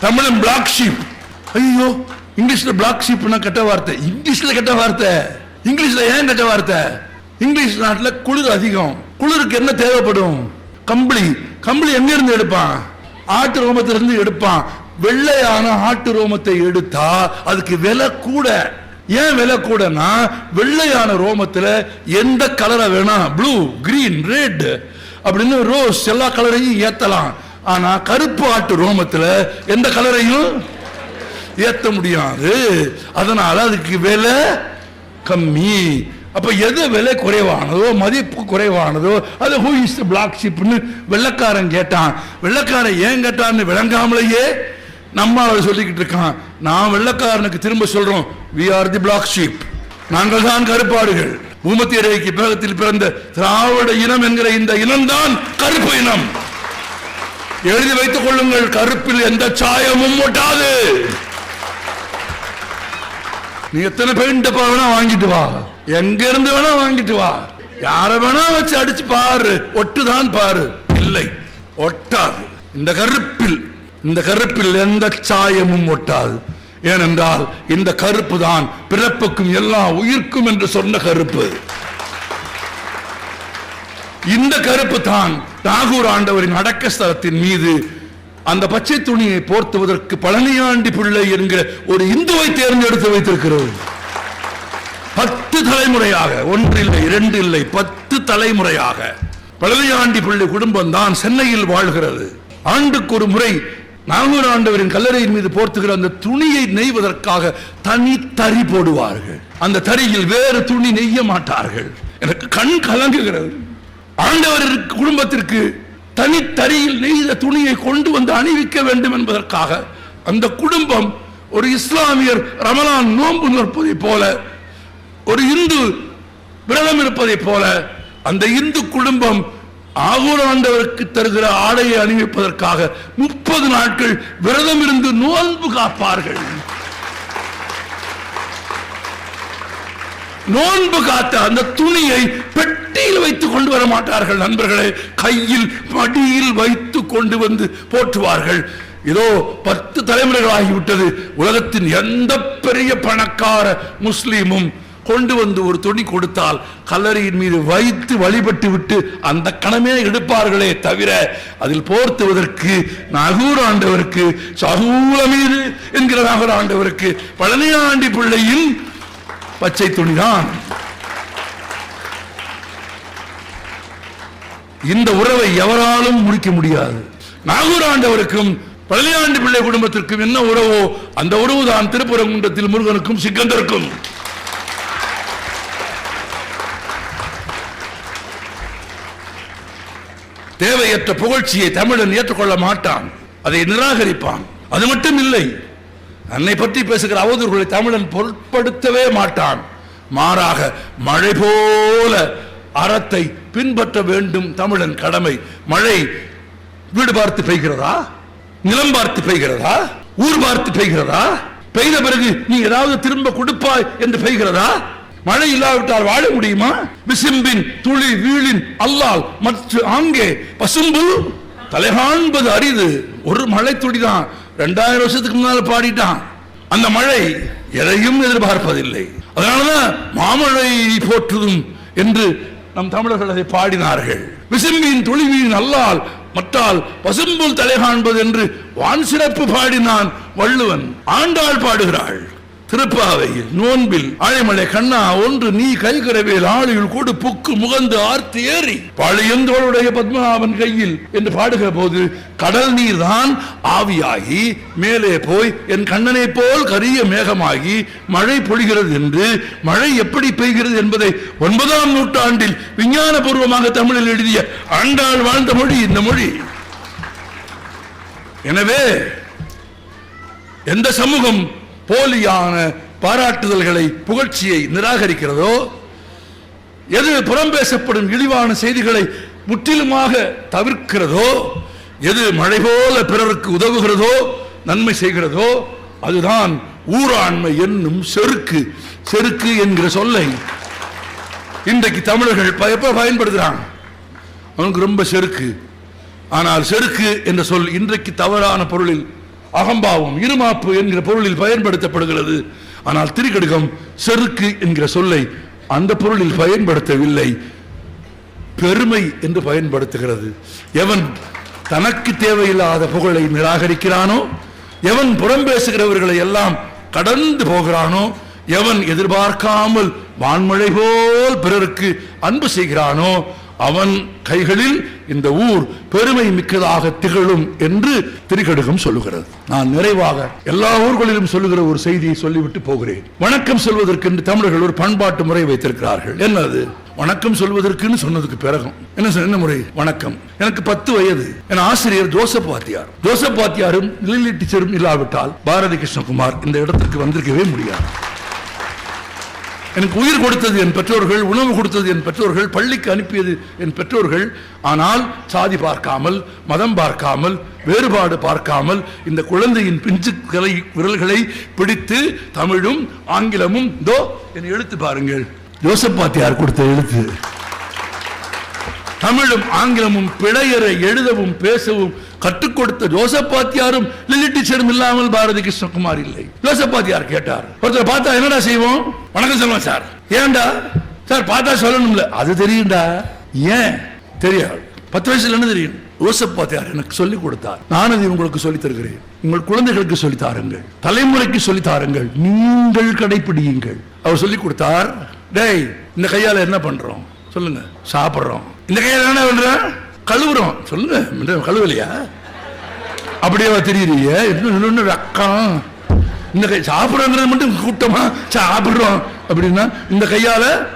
தமிழன் black sheep ஐயோ இங்கிலீஷ்ல பிளாக் ஷீப்னா கெட்ட வார்த்தை. இங்கிலீஷ்ல கெட்ட வார்த்தை. இங்கிலீஷ்ல ஏன் கெட்ட வார்த்தை? இங்கிலீஷ் நாட்டில் குளிர் அதிகம். குளிருக்கு என்ன தேவைப்படும்? கம்பளி. கம்பளி எங்க இருந்து எடுப்பான்? ஆட்டு ரோமத்திலிருந்து எடுப்பான். வெள்ளையான ஆட்டு ரோமத்தை எடுத்தா அதுக்கு விலை கூட. ஏன் விலை கூடனா வெள்ளையான ரோமத்தில் எந்த கலரை வேணாம் ப்ளூ கிரீன் ரெட் அப்படின்னு ரோஸ் எல்லா கலரையும் ஏத்தலாம். ஆனா கருப்பு ஆட்டு ரோமத்துல எந்த கலரையும் ஏத்த முடியாது. அதனால அதுக்கு விலை கம்மி. அப்ப எது விலை குறைவானதோ மதிப்பு குறைவானதோ அது ஹூ இஸ் பிளாக் ஷிப்னு வெள்ளக்காரன் கேட்டான். வெள்ளக்காரன் ஏன் கேட்டான்னு விளங்காமலேயே நம்ம அவர் சொல்லிக்கிட்டு இருக்கான். நான் வெள்ளக்காரனுக்கு திரும்ப சொல்றோம் we are the black sheep நாங்கள் தான் கருப்பாடுகள். பூமத்திய ரேகைக்கு பிறகத்தில் பிறந்த திராவிட இனம் என்கிற இந்த இனம்தான் கருப்பு இனம். எழுதி வைத்துக் கொள்ளுங்கள் கருப்பில் எந்த சாயமும் ஒட்டாது. நீ எத்தனை பெயிண்ட் வேணா வாங்கிட்டு வா. எங்க இருந்து வேணா வாங்கிட்டு வா. யார வேணா வச்சு அடிச்சு பாரு. ஒட்டுதான் பாரு. இல்லை ஒட்டாது. இந்த கருப்பில் இந்த கருப்பில் எந்த சாயமும் ஒட்டாது. ஏனென்றால் இந்த கருப்பு தான் பிறப்புக்கும் எல்லா உயிர்க்கும் என்று சொன்ன கருப்பு. இந்த கருப்பு தான் நாகூர் ஆண்டவரின் அடக்க ஸ்தலத்தின் மீது அந்த பச்சை துணியை போர்த்துவதற்கு பழனியாண்டி பிள்ளை என்கிற ஒரு இந்துவை தேர்ந்தெடுத்து வைத்திருக்கிறது. பத்து தலைமுறையாக ஒன்று இல்லை இரண்டு இல்லை பத்து தலைமுறையாக பழனியாண்டி பிள்ளை குடும்பம் தான் சென்னையில் வாழ்கிறது. ஆண்டுக்கு ஒரு முறை நாகூர் ஆண்டவரின் கல்லறையின் மீது போர்த்துகிற அந்த துணியை நெய்வதற்காக தனி தறி போடுவார்கள். அந்த தறியில் வேறு துணி நெய்ய மாட்டார்கள். எனக்கு கண் கலங்குகிறது. ஆண்டவர் குடும்பத்திற்கு தனித்தறியில் நெய்த துணியை கொண்டு வந்து அணிவிக்க வேண்டும் என்பதற்காக அந்த குடும்பம் ஒரு இஸ்லாமியர் ரமலான் நோன்பு நிற்பதை போல ஒரு இந்து விரதம் இருப்பதை போல அந்த இந்து குடும்பம் ஆகூர் ஆண்டவருக்கு தருகிற ஆடையை அணிவிப்பதற்காக முப்பது நாட்கள் விரதம் இருந்து நோன்பு காப்பார்கள். நோன்பு காத்த அந்த துணியை பெட்டியில் வைத்துக் கொண்டு வர மாட்டார்கள். நண்பர்களே கையில் மடியில் வைத்து கொண்டு வந்து போற்றுவார்கள். இதோ பத்து தலைமுறைகள் ஆகிவிட்டது உலகத்தின் எந்த பெரிய பணக்கார முஸ்லீமும் கொண்டு வந்து ஒரு துணி கொடுத்தால் கல்லறையின் மீது வைத்து வழிபட்டு விட்டு அந்த கணமே எடுப்பார்களே தவிர அதில் போர்த்துவதற்கு நகூர் ஆண்டவருக்கு சகூல மீது என்கிற நகர் ஆண்டவருக்கு பழனியாண்டி பிள்ளையின் பச்சை துணிதான். இந்த உறவை எவராலும் முடிக்க முடியாது. நாகூர் ஆண்டவருக்கும் பழனியாண்டி பிள்ளை குடும்பத்திற்கும் என்ன உறவோ அந்த உறவு தான் திருப்பரங்குன்றத்தில் முருகனுக்கும் சிக்கந்தருக்கும் தேவையற்ற புகழ்ச்சியை தமிழன் ஏற்றுக்கொள்ள மாட்டான். அதை நிராகரிப்பான். அது மட்டும் இல்லை அன்னை பற்றி பேசுகிற அவதூறுகளை தமிழன் பொருட்படுத்தவே மாட்டான். மாறாக மழை போல அறத்தை பின்பற்ற வேண்டும் தமிழன் கடமை. மழை வீடு பார்த்து பெய்கிறதா? நிலம் பார்த்து பெய்கிறதா? ஊர் பார்த்து பெய்கிறதா? பெய்த பிறகு நீ ஏதாவது திரும்ப கொடுப்பாய் என்று பெய்கிறதா? மழை இல்லாவிட்டால் வாழ முடியுமா? விசிம்பின் துளி வீழின் அல்லால் மற்ற ஆங்கே பசும்பு தலைகாண்பது அரிது. ஒரு மழை துளிதான் ரெண்டாயிரம் வருஷத்துக்கு முன்னால் பாடிட்டான். அந்த மழை எதையும் எதிர்பார்ப்பதில்லை. அதனாலதான் மாமழை போற்றுதும் என்று நம் தமிழர்கள் அதை பாடினார்கள். விசும்பியின் துளிவின் அல்லால் மற்றால் பசும்புல் தலை காண்பது என்று வான் சிறப்பு பாடினான் வள்ளுவன். ஆண்டாள் பாடுகிறாள். திருப்பாவையில் நோன்பில் அழைமலை கண்ணா ஒன்று நீ கைகரவேல் ஆழியுள் கூடு புக்கு முகந்து ஆர்த்து ஏறி. பழையந்தோளுடைய பத்மநாபன் கையில் என்று பாடுகிற போது கடல் நீர் தான் ஆவியாகி மேலே போய் என் கண்ணனை போல் கரிய மேகமாகி மழை பொழிகிறது என்று மழை எப்படி பெய்கிறது என்பதை ஒன்பதாம் நூற்றாண்டில் விஞ்ஞான பூர்வமாக தமிழில் எழுதிய ஆண்டாள் வாழ்ந்த மொழி இந்த மொழி. எனவே எந்த சமூகம் போலியான பாராட்டுதல்களை புகழ்ச்சியை நிராகரிக்கிறதோ எது புறம் பேசப்படும் இழிவான செய்திகளை முற்றிலுமாக தவிர்க்கிறதோ எது மழை போல பிறருக்கு உதவுகிறதோ நன்மை செய்கிறதோ அதுதான் ஊராண்மை என்னும் செருக்கு செருக்கு என்கிற சொல்லை இன்றைக்கு தமிழர்கள் எப்ப பயன்படுத்துறாங்க? அவனுக்கு ரொம்ப செருக்கு. ஆனால் செருக்கு என்ற சொல் இன்றைக்கு தவறான பொருளில் அகம்பாவம் இருமாப்பு என்கிற பொருளில் பயன்படுத்தப்படுகிறது. ஆனால் திருக்கடுகம் செருக்கு என்கிற சொல்லை அந்த பொருளில் பயன்படுத்தவில்லை. பெருமை என்று பயன்படுத்துகிறது. எவன் தனக்கு தேவையில்லாத புகழை நிராகரிக்கிறானோ எவன் புறம் பேசுகிறவர்களை எல்லாம் கடந்து போகிறானோ எவன் எதிர்பார்க்காமல் வான்மழை போல் பிறருக்கு அன்பு செய்கிறானோ அவன் கைகளில் இந்த ஊர் பெருமை மிக்கதாக திகழும் என்று திரிகடுகம் சொல்லுகிறது. நான் நிறைவாக எல்லா ஊர்களிலும் சொல்லுகிற ஒரு செய்தியை சொல்லிவிட்டு போகிறேன். வணக்கம் சொல்வதற்கென்று தமிழர்கள் ஒரு பண்பாட்டு முறை வைத்திருக்கிறார்கள். என்னது? வணக்கம் சொல்வதற்குன்னு சொன்னதுக்கு பிறகும். என்ன என்ன முறை? வணக்கம். எனக்கு பத்து வயது. என் ஆசிரியர் ஜோசப் வாத்தியார். ஜோசப் வாத்தியாரும் லில்லி டீச்சரும் இல்லாவிட்டால் பாரதி கிருஷ்ணகுமார் இந்த இடத்திற்கு வந்திருக்கவே முடியாது. எனக்கு உயிர் கொடுத்தது என் பெற்றோர்கள் உணவு கொடுத்தது என் பெற்றோர்கள் பள்ளிக்கு அனுப்பியது என் பெற்றோர்கள். ஆனால் சாதி பார்க்காமல் மதம் பார்க்காமல் வேறுபாடு பார்க்காமல் இந்த குழந்தையின் பிஞ்சுக்களை விரல்களை பிடித்து தமிழும் ஆங்கிலமும் தோ என் எழுத்து பாருங்கள். ஜோசப் பாத்தியார் கொடுத்த எழுத்து. தமிழும் ஆங்கிலமும் பிழையரை எழுதவும் பேசவும் கற்றுக் கொடுத்த ஜோசப்பாத்தியாரும் லில்லி டீச்சரும் இல்லாமல் பாரதி கிருஷ்ணகுமார் இல்லை. ஜோசப்பாத்தியார் கேட்டார். ஒருத்தர் பார்த்தா என்னடா செய்வோம்? வணக்கம் சொல்லுவோம் சார். ஏன்டா? சார் பார்த்தா சொல்லணும்ல. அது தெரியும்டா. ஏன்? தெரியாது. பத்து வயசுல என்ன தெரியும்? யோசப் பாத்தியார் எனக்கு சொல்லிக் கொடுத்தார். நான் அதை உங்களுக்கு சொல்லித் தருகிறேன். உங்கள் குழந்தைகளுக்கு சொல்லி தாருங்கள். தலைமுறைக்கு சொல்லித் தாருங்கள். நீங்கள் கடைபிடியுங்கள் அவர் சொல்லிக் கொடுத்தார். டேய் இந்த கையால என்ன பண்றோம்? சொல்லுங்க. சாப்பிடுறோம். இந்த கையால என்ன பண்றேன் கழுவுறோம். சொல்லுங்க கழுவலையா? அப்படியே தெரியுறீங்க. இன்னும் ரக்கம் இந்த கை சாப்பிடுறோங்கிறது மட்டும் கூட்டமா சாப்பிடுறோம். அப்படின்னா இந்த கையால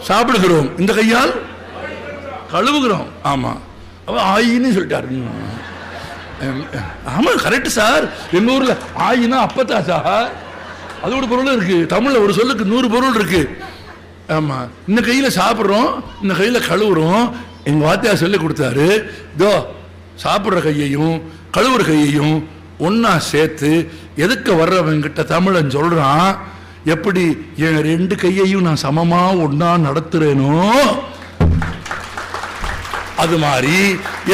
சாப்பிடுகிறோம். இந்த கையால் கழுவுகிறோம். ஆமா. அவ ஆயின்னு சொல்லிட்டாரு. ஆமா கரெக்ட் சார். எங்க ஊர்ல ஆயினா அப்பத்தா சார். அது ஒரு பொருள் இருக்கு. தமிழ்ல ஒரு சொல்லுக்கு நூறு பொருள் இருக்கு. ஆமா. இந்த கையில சாப்பிடுறோம். இந்த கையில கழுவுறோம். எங்கள் வாத்தியார் சொல்லி கொடுத்தாரு இதோ சாப்பிட்ற கையையும் கழுவுற கையையும் ஒன்றா சேர்த்து எதுக்கு வர்றவங்கிட்ட தமிழன் சொல்கிறான் எப்படி என் ரெண்டு கையையும் நான் சமமாக ஒன்றா நடத்துகிறேனோ அது மாதிரி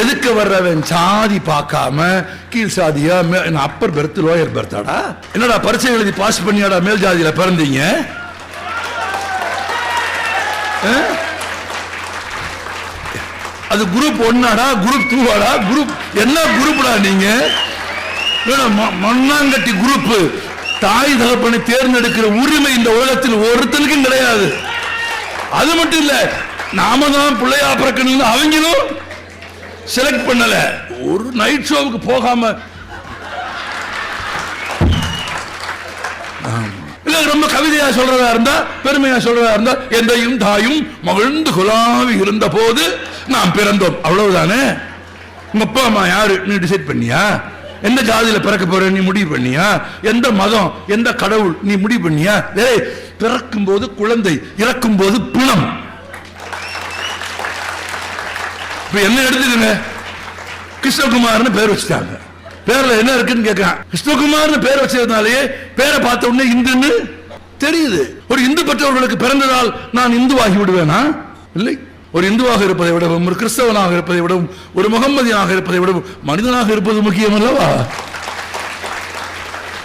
எதுக்கு வர்றவன் சாதி பார்க்காம கீழ் சாதியா அப்பர் பெர்த் லோயர் பெர்த்தாடா என்னடா பரிசை எழுதி பாஸ் பண்ணியாடா மேல் ஜாதியில் பிறந்தீங்க? ஆ? அது குரூப் ஒன்னாடா குரூப் டூவாடா குரூப் என்ன குரூப்டா நீங்க? ம- மண்ணாங்கட்டி குரூப் தாய் தகப்பனை தேர்ந்தெடுக்கிற உரிமை இந்த உலகத்தில் ஒருத்தனுக்கும் கிடையாது. அது மட்டும் இல்ல நாம தான் பிள்ளையா பிறக்கணும் அவங்களும் செலக்ட் பண்ணல. ஒரு நைட் ஷோவுக்கு போகாம ரொம்ப கவிதையா சொல்றதா இருந்தா பெருமையா சொல்றதா இருந்தா எந்தையும் தாயும் மகிழ்ந்து குலாவி இருந்த போது நாம் பிறந்தோம். அவ்வளவுதானே? உங்க அப்பா அம்மா யாரு? நீ டிசைட் பண்ணியா? எந்த ஜாதியில பிறக்க போற நீ முடிவு பண்ணியா? எந்த மதம் எந்த கடவுள் நீ முடிவு பண்ணியா? டேய் பிறக்கும் போது குழந்தை இறக்கும் போது பிணம். இப்ப என்ன எடுத்துக்கங்க? கிருஷ்ணகுமார்னு பேர் வச்சுட்டாங்க. பேர்ல என்ன இருக்குன்னு கேட்கிறான் கிருஷ்ணகுமார்னு பேர் வச்சதுனாலேயே பேரை பார்த்த உடனே இந்துன்னு தெரியுது. ஒரு இந்து பெற்றவர்களுக்கு பிறந்ததால் நான் இந்துவாகி விடுவேனா? இல்லை. ஒரு இந்துவாக இருப்பதை விடவும் ஒரு கிறிஸ்தவனாக இருப்பதை விடவும் ஒரு முகம்மதியாக இருப்பதை விடவும் மனிதனாக இருப்பது முக்கியம் அல்லவா?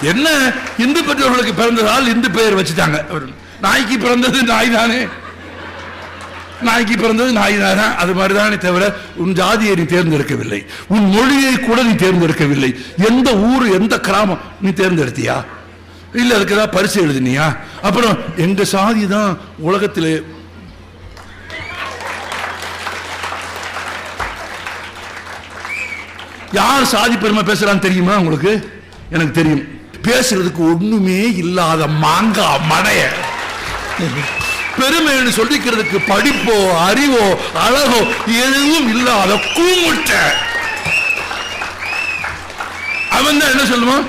என்ன? இந்து பெற்றவர்களுக்கு பிறந்ததால் இந்து பெயர் வச்சுட்டாங்க. நாய்க்கு பிறந்தது நாய் தானே. நாய்க்கு பிறந்தது நாய் தான் அது மாதிரி தானே தவிர உன் ஜாதியை நீ தேர்ந்தெடுக்கவில்லை. உன் மொழியை கூட நீ தேர்ந்தெடுக்கவில்லை. எந்த ஊர் எந்த கிராமம் நீ தேர்ந்தெடுத்தியா? இல்ல அதுக்கு ஏதாவது பரிசு எழுதினியா? அப்புறம் எங்க சாதி தான் உலகத்திலே யார் சாதி பெருமை பேசுறான்னு தெரியுமா உங்களுக்கு? எனக்கு தெரியும். பேசுறதுக்கு ஒண்ணுமே இல்லாத மாங்கா மடைய. பெருமைன்னு சொல்லிக்கிறதுக்கு படிப்போ அறிவோ அழகோ எதுவும் இல்லாத கூமுட்ட. அவன் தான் என்ன சொல்லுவான்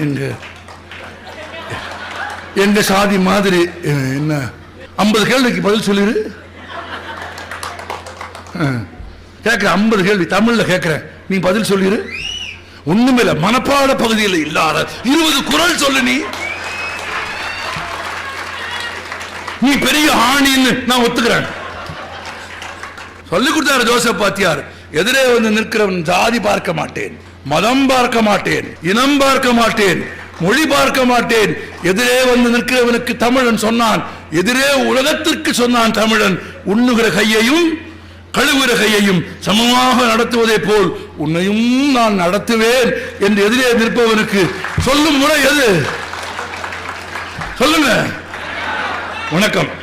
எங்க- எங்க சாதி மாதிரி என்ன? ஐம்பது கேள்விக்கு பதில் சொல்லிடு கேட்கிற ஐம்பது கேள்வி தமிழ்ல கேட்கிறேன் நீ பதில் சொல்லிடு ஒண்ணுமே இல்ல மனப்பாட பகுதியில் இல்லாத இருபது குரல் சொல்லு நீ. நீ பெரிய ஆணின்னு நான் ஒத்துக்கிறேன். சொல்லி கொடுத்தாரு ஜோசப் பாத்தியார். எதிரே வந்து நிற்கிறவன் ஜாதி பார்க்க மாட்டேன் மதம் பார்க்க மாட்டேன் இனம் பார்க்க மாட்டேன் மொழி பார்க்க மாட்டேன். எதிரே வந்து நிற்கிறவனுக்கு தமிழன் சொன்னான் எதிரே உலகத்திற்கு சொன்னான் தமிழன். உண்ணுகிற கையையும் கழுவுகிற கையையும் சமமாக நடத்துவதை போல் உன்னையும் நான் நடத்துவேன் என்று எதிரே நிற்பவனுக்கு சொல்லும் முறை எது? சொல்லுங்க. வணக்கம்.